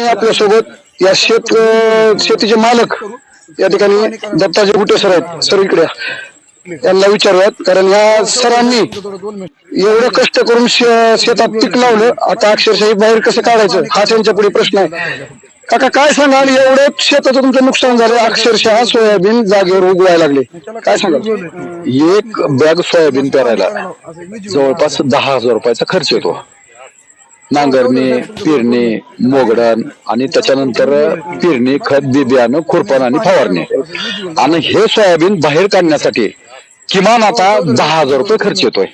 आपल्यासोबत या शेत शेतीचे मालक या ठिकाणी दत्ताजी गुटे सर आहेत. सर इकडे यांना विचारूयात. कारण या सरांनी एवढं कष्ट करून शे- शेतात पीक लावलं. आता अक्षरशः बाहेर कसं काढायचं? हा त्यांच्या पुढे प्रश्न आहे. काका काय सांगाल? एवढं शेताचं तुमचं नुकसान झालं. अक्षरशः सोयाबीन जागेवर उगवायला लागले. काय सांगाल? एक बॅग सोयाबीन पेरायला जवळपास दहा हजार रुपयाचा खर्च येतो. नांगरणी पेरणी मोगडण आणि त्याच्यानंतर पेरणी खत बिबियाणं खुरपण आणि फवारणी आणि हे सोयाबीन बाहेर काढण्यासाठी किमान आता दहा हजार रुपये खर्च येतोय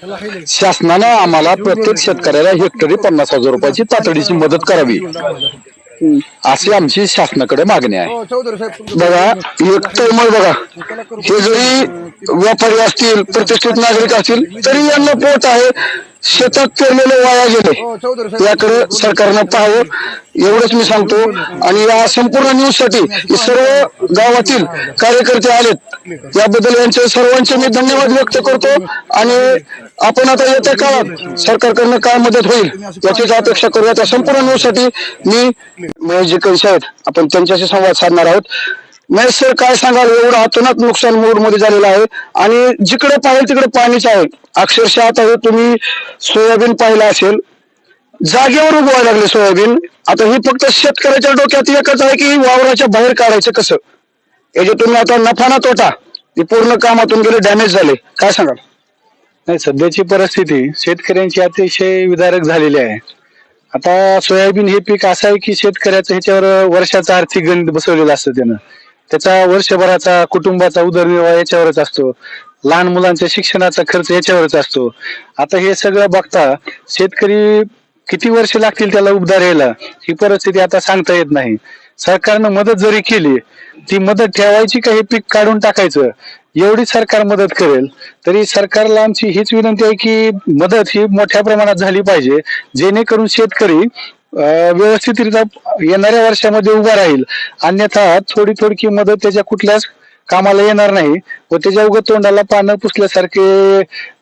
शासनानं आम्हाला प्रत्येक शेतकऱ्याला हेक्टरी पन्नास हजार रुपयाची तातडीची मदत करावी अशी आमची शासनाकडे मागणी आहे बघा एक तळमळ बघा हे जरी व्यापारी असतील प्रतिष्ठित नागरिक असतील तरी यांना पोट आहे शेतात पेरलेले वाया गेले. याकडे सरकारनं पाहावं एवढंच मी सांगतो. आणि या संपूर्ण न्यूजसाठी हे सर्व गावातील कार्यकर्ते आलेत. याबद्दल यांचे सर्वांचे मी धन्यवाद व्यक्त करतो. आणि आपण आता येत्या काळात सरकारकडनं काय मदत होईल याचीच अपेक्षा करूया. त्या संपूर्ण न्यूजसाठी मी महेश जे कळसे आहेत आपण त्यांच्याशी संवाद साधणार आहोत. महेश सर काय सांगाल? एवढं अतोनात नुकसान मूडमध्ये झालेलं आहे. आणि जिकडे पाहिजे तिकडे पाणीच आहे. अक्षरशः आता हे तुम्ही सोयाबीन पाहिलं असेल. जागेवर उगवायला लागले सोयाबीन. आता ही फक्त शेतकऱ्याच्या डोक्यात एकच आहे की वावराच्या बाहेर काढायचं कसं? याच्यातून तुम्ही आता नफा ना तोटा हे पूर्ण कामातून गेले डॅमेज झाले. काय सांगाल? नाही सध्याची परिस्थिती शेतकऱ्यांची अतिशय विदारक झालेली आहे. आता सोयाबीन हे पीक असं आहे की शेतकऱ्याचं ह्याच्यावर वर्षाचा आर्थिक गणित बसवलेलं असतं त्यानं. त्याचा वर्षभराचा कुटुंबाचा उदरनिर्वाह याच्यावरच असतो. लहान मुलांच्या शिक्षणाचा खर्च याच्यावरच असतो. आता हे सगळं बघता शेतकरी किती वर्ष लागतील त्याला उबदार यायला? ही परिस्थिती आता सांगता येत नाही. सरकारनं मदत जरी केली ती मदत ठेवायची का हे पीक काढून टाकायचं? एवढी सरकार मदत करेल तरी सरकारला आमची हीच विनंती आहे की मदत ही मोठ्या प्रमाणात झाली पाहिजे जेणेकरून शेतकरी व्यवस्थितरित्या येणाऱ्या वर्षामध्ये उभा राहील. अन्यथा थोडी थोडकी मदत त्याच्या कुठल्याच कामाला येणार नाही व त्याच्या उगत तोंडाला पानं पुसल्यासारखे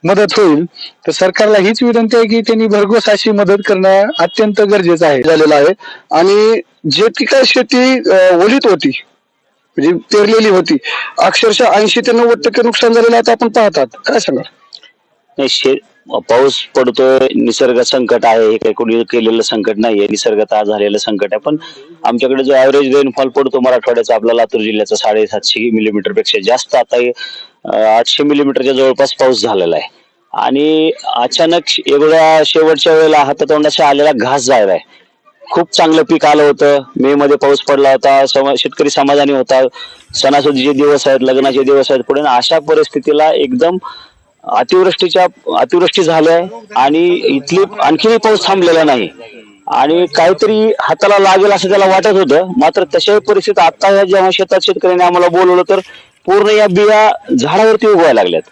मदत होईल. तर सरकारला हीच विनंती आहे की त्यांनी भरघोस अशी मदत करणं अत्यंत गरजेचं आहे. झालेलं आहे. आणि जे ती काय शेती ओलीत होती म्हणजे पेरलेली होती अक्षरशः ऐंशी ते नव्वद टक्के नुकसान झालेलं आता आपण पाहतात. काय शे पाऊस पडतोय निसर्ग संकट आहे हे काही कोणी केलेलं संकट नाहीये निसर्गतः झालेलं संकट आहे. पण आमच्याकडे जो ऍव्हरेज रेनफॉल पडतो मराठवाड्याचा आपला लातूर जिल्ह्याचा साडेसातशे मिलीमीटरपेक्षा जास्त आता आठशे मिलीमीटरच्या जवळपास पाऊस झालेला आहे. आणि अचानक एवढ्या शेवटच्या वेळेला हातातोंडाशी आलेला घास जायला आहे. खूप चांगलं पीक आलं होतं. मे मध्ये पाऊस पडला होता शेतकरी समाधानी होता. सणासुदीचे दिवस आहेत लग्नाचे दिवस आहेत पुढे. अशा परिस्थितीला एकदम अतिवृष्टीच्या अतिवृष्टी झाल्या आणि इथली आणखीनही पाऊस थांबलेला नाही. आणि काहीतरी हाताला लागेल असं त्याला वाटत होतं. मात्र तशाही परिस्थितीत आता या जेव्हा शेतात शेतकऱ्यांनी आम्हाला बोलवलं तर पूर्ण या बिया झाडावरती उगवायला लागल्यात.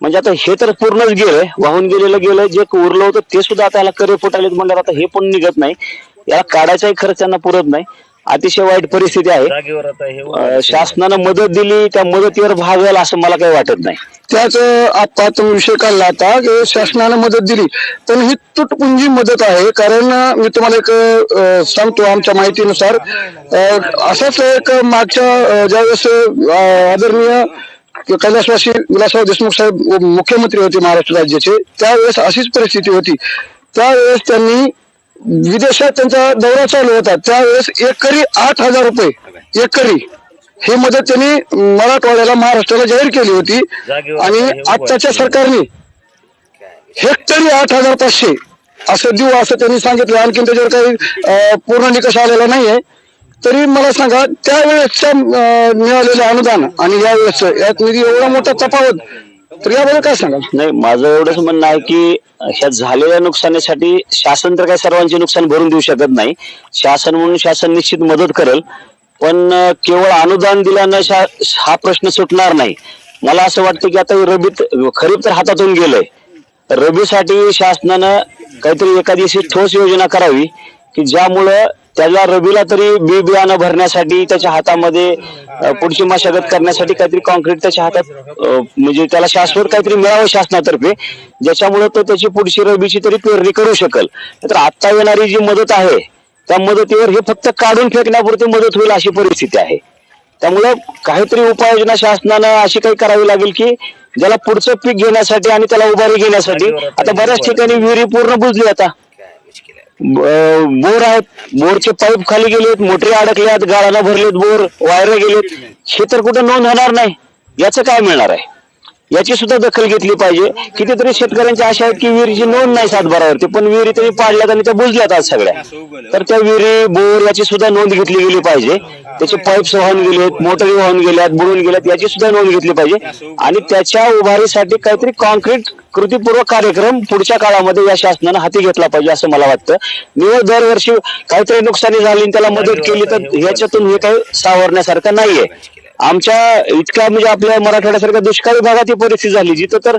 म्हणजे आता हे तर पूर्णच गेलंय वाहून गेलेलं गेलंय जे उरलं होतं ते सुद्धा आता याला करे फुटालेत म्हणल्यावर आता हे पण निघत नाही. याला काढायचाही खर्च त्यांना पुरत नाही. अतिशय वाईट परिस्थिती आहे. अं, शासनानं मदत दिली त्या मदतीवर भागेल असं मला काही वाटत नाही. त्याच आता तुम्ही विषय काढला आता की शासनानं मदत दिली. पण ही तुटपुंजी मदत आहे कारण अं, मी तुम्हाला एक अं, सांगतो आमच्या माहितीनुसार. अं, असंच एक मागच्या अं, ज्यावेळेस अं, आदरणीय कैलासवासी विलासराव देशमुख साहेब मुख्यमंत्री होते महाराष्ट्र राज्याचे त्यावेळेस अशीच परिस्थिती होती. त्यावेळेस त्यांनी विदेशात त्यांचा दौरा चालू होता. त्यावेळेस एकरी आठ हजार रुपये एकरी. ही मदत त्यांनी मराठवाड्याला महाराष्ट्राला जाहीर केली होती. आणि आत्ताच्या सरकारने हेक्टरी आठ हजार पाचशे असं देऊ असं त्यांनी सांगितलं. आणखीन त्याच्यावर काही पूर्ण निकष आलेला नाहीये. तरी मला सांगा त्यावेळेसच्या मिळालेलं अनुदान आणि यावेळेस यात निधी एवढा मोठा तफावत तर याबद्दल काय सांगाल? नाही माझं एवढंच म्हणणं आहे की ह्या झालेल्या नुकसानीसाठी शासन तर काही सर्वांचे नुकसान भरून देऊ शकत नाही. शासन म्हणून शासन निश्चित मदत करेल पण केवळ अनुदान दिल्यानं शा- हा प्रश्न सुटणार नाही. मला असं वाटतं की आता रबीत खरीप तर हातातून गेलंय. रबीसाठी शासनानं काहीतरी एखादी अशी ठोस योजना करावी की ज्यामुळं त्याला रबीला तरी बी बियाणं भरण्यासाठी त्याच्या हातामध्ये पुढची मशागत करण्यासाठी काहीतरी कॉन्क्रीट त्याच्या हातात म्हणजे त्याला शाश्वत काहीतरी मिळावं शासनातर्फे ज्याच्यामुळे तो त्याची पुढची रबीची तरी पेरणी करू शकेल. तर आता येणारी जी मदत आहे त्या मदतीवर हे फक्त काढून फेकण्यापुरती मदत होईल अशी परिस्थिती आहे. त्यामुळं काहीतरी उपाययोजना शासनानं अशी काही करावी लागेल की ज्याला पुढचं पीक घेण्यासाठी आणि त्याला उभारी घेण्यासाठी आता बऱ्याच ठिकाणी विहिरी पूर्ण बुजली आता. बोर आहेत. बोरचे पाईप खाली गेलेत मोटरी अडकल्यात गाळाला भरलेत बोर वायर गेलेत. हे तर कुठं नोंद होणार नाही. याचं काय मिळणार आहे? याची सुद्धा दखल घेतली पाहिजे. कितीतरी शेतकऱ्यांची आशा आहेत की विहिरीची नोंद नाही सातबारावरती पण विहिरी तरी पाडल्यात आणि त्या बुजल्यात आज सगळ्या. तर त्या विहिरी बोर याची सुद्धा नोंद घेतली गेली पाहिजे. त्याचे पाईप्स वाहून गेलेत मोटरी वाहून गेल्यात बुडून गेल्यात याची सुद्धा नोंद घेतली पाहिजे. आणि त्याच्या उभारीसाठी काहीतरी कॉन्क्रीट कृतीपूर्वक कार्यक्रम पुढच्या काळामध्ये या शासनानं हाती घेतला पाहिजे असं मला वाटतं. निवड दरवर्षी काहीतरी नुकसानी झाली त्याला मदत केली तर ह्याच्यातून हे काही सावरण्यासारखं नाहीये. आमच्या इतक्या म्हणजे आपल्या मराठवाड्यासारख्या दुष्काळी भागात ही परिस्थिती झाली जिथं तर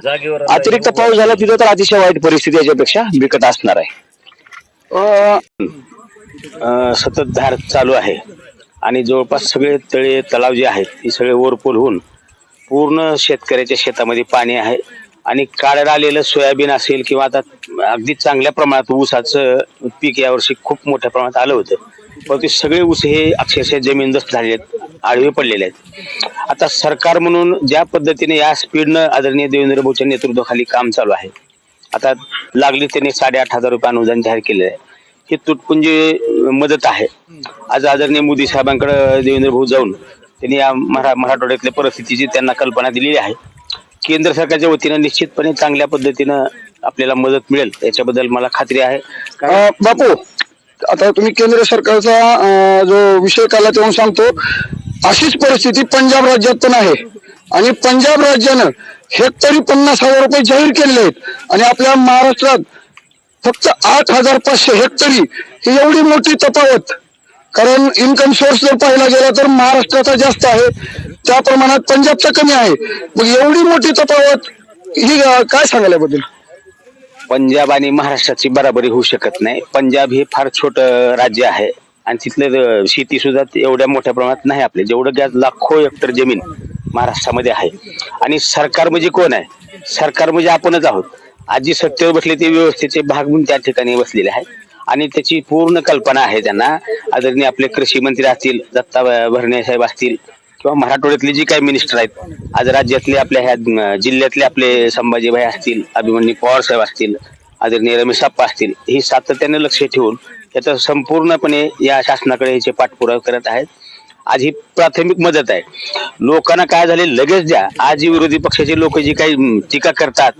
अतिरिक्त पाऊस झाला तिथं तर अतिशय वाईट परिस्थिती याच्यापेक्षा बिकट असणार आहे. अं, सततधार चालू आहे. आणि जवळपास सगळे तळे तलाव जे आहेत ते सगळे ओरपोल होऊन पूर्ण शेतकऱ्याच्या शेतामध्ये पाणी आहे. आणि काढायला आलेलं सोयाबीन असेल किंवा आता अगदी चांगल्या प्रमाणात ऊसाचं पीक यावर्षी खूप मोठ्या प्रमाणात आलं होतं. पण ते सगळे ऊस हे अक्षरशः जमीनदस्त झालेले आहेत आडवे पडलेले आहेत. आता सरकार म्हणून ज्या पद्धतीने या स्पीडनं आदरणीय देवेंद्र भाऊच्या नेतृत्वाखाली काम चालू आहे आता लागली त्यांनी साडेआठ हजार रुपये अनुदान जाहीर केलेलं आहे. ही तुटपुंजी मदत आहे. आज आदरणीय मोदी साहेबांकडे देवेंद्र भाऊ जाऊन त्यांनी या मरा मराठवाड्यातल्या परिस्थितीची त्यांना कल्पना दिलेली आहे. केंद्र सरकारच्या वतीनं निश्चितपणे चांगल्या पद्धतीनं आपल्याला मदत मिळेल याच्याबद्दल मला खात्री आहे. बापू आता तुम्ही केंद्र सरकारचा जो विषय काढला तेव्हा सांगतो अशीच परिस्थिती पंजाब राज्यात पण आहे. आणि पंजाब राज्यानं हेक्टरी पन्नास हजार रुपये जाहीर केलेले आहेत. आणि आपल्या महाराष्ट्रात फक्त आठ हजार पाचशे हेक्टरी ही एवढी मोठी तफावत. कारण इन्कम सोर्स जर पाहिला गेला तर महाराष्ट्राचा जास्त आहे. त्या प्रमाणात पंजाबचा कमी आहे. मग एवढी मोठी तफावत ही काय सांगायलाबद्दल पंजाब आणि महाराष्ट्राची बराबरी होऊ शकत नाही. पंजाब हे फार छोटं राज्य आहे. आणि तिथलं शेती सुद्धा एवढ्या मोठ्या प्रमाणात नाही आपले. जेवढं गॅस लाखो हेक्टर जमीन महाराष्ट्रामध्ये आहे. आणि सरकार म्हणजे कोण आहे? सरकार म्हणजे आपणच आहोत. आजी सत्तेवर बसले ते व्यवस्थेचे भाग म्हणून त्या ठिकाणी बसलेले आहे आणि त्याची पूर्ण कल्पना आहे त्यांना. आदरणीय आपले कृषी मंत्री असतील दत्ता भरणे साहेब असतील किंवा मराठवाड्यातले जे काही मिनिस्टर आहेत आज राज्यातले आपल्या ह्या जिल्ह्यातले आपले संभाजीभाई असतील अभिमन्यू पवार साहेब असतील आदरणीय रमेश साप्पा असतील ही सातत्याने लक्ष ठेवून त्याचा संपूर्णपणे या शासनाकडे याचे पाठपुरावा करत आहेत. आज ही प्राथमिक मदत आहे. लोकांना काय झाले लगेच द्या. आज जी विरोधी पक्षाचे लोक जी काही टीका करतात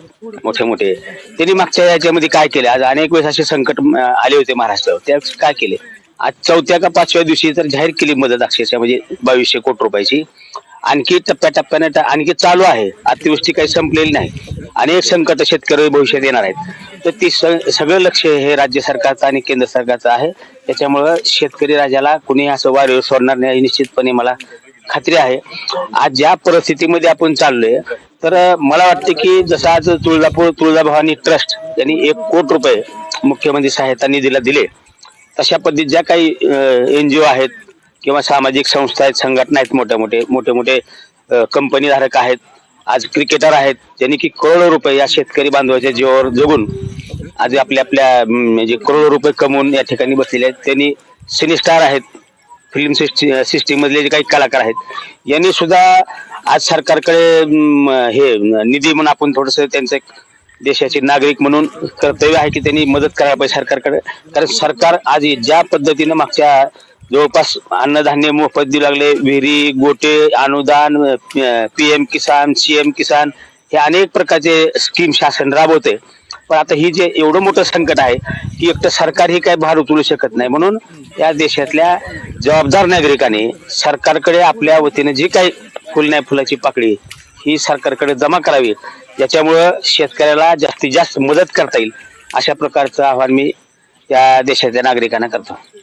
मोठे मोठे त्यांनी मागच्या याच्यामध्ये काय केले? आज अनेक वेळेस असे संकट आले होते महाराष्ट्रावर. त्या काय केले? आज चौथ्या का पाचव्या दिवशी तर जाहीर केली मदत अक्षरशः म्हणजे बावीसशे कोटी रुपयाची. आणखी टप्प्याटप्प्याने आणखी चालू आहे. अतिवृष्टी काही संपलेली नाही. अनेक संकट शेतकरी भविष्यात येणार आहेत. तर ती स- सगळं लक्ष हे राज्य सरकारचं आणि केंद्र सरकारचं आहे. त्याच्यामुळं शेतकरी राजाला कुणी असं वारीवर सोडणार नाही निश्चितपणे मला खात्री आहे. आज ज्या परिस्थितीमध्ये आपण चाललोय तर मला वाटते की जसं आज तुळजापूर तुळजाभवानी ट्रस्ट यांनी एक कोटी रुपये मुख्यमंत्री सहायता निधीला दिले. तशा पद्धती ज्या काही एनजीओ आहेत किंवा सामाजिक संस्था आहेत संघटना आहेत मोठ्या मोठे मोठे मोठे कंपनी धारक आहेत आज क्रिकेटर आहेत ज्यांनी की करोडो रुपये या शेतकरी बांधवाच्या जीवावर जगून आज आपल्या आपल्या म्हणजे करोडो रुपये कमवून या ठिकाणी बसलेले आहेत. त्यांनी सिनेस्टार आहेत. फिल्म सिस्टीम मधले जे काही कलाकार आहेत यांनी सुद्धा आज सरकारकडे हे निधी म्हणून आपण थोडस त्यांचं एक देशाचे नागरिक म्हणून कर्तव्य आहे की त्यांनी मदत करायला पाहिजे सरकारकडे. कारण सरकार आज ज्या पद्धतीनं मागच्या जवळपास अन्नधान्य मोफत देऊ लागले विहिरी गोटे अनुदान पीएम किसान सीएम किसान हे अनेक प्रकारचे स्कीम शासन राबवते पण आता ही जे एवढं मोठं संकट आहे की एकटं सरकार ही काय भार उचलू शकत नाही. म्हणून या देशातल्या जबाबदार नागरिकांनी सरकारकडे आपल्या वतीने जी काही फुल नाही फुलाची पाकळी ही सरकारकडे जमा करावी. याच्यामुळं शेतकऱ्याला जास्तीत जास्त मदत करता येईल अशा प्रकारचं आव्हान मी या देशाच्या नागरिकांना करतो.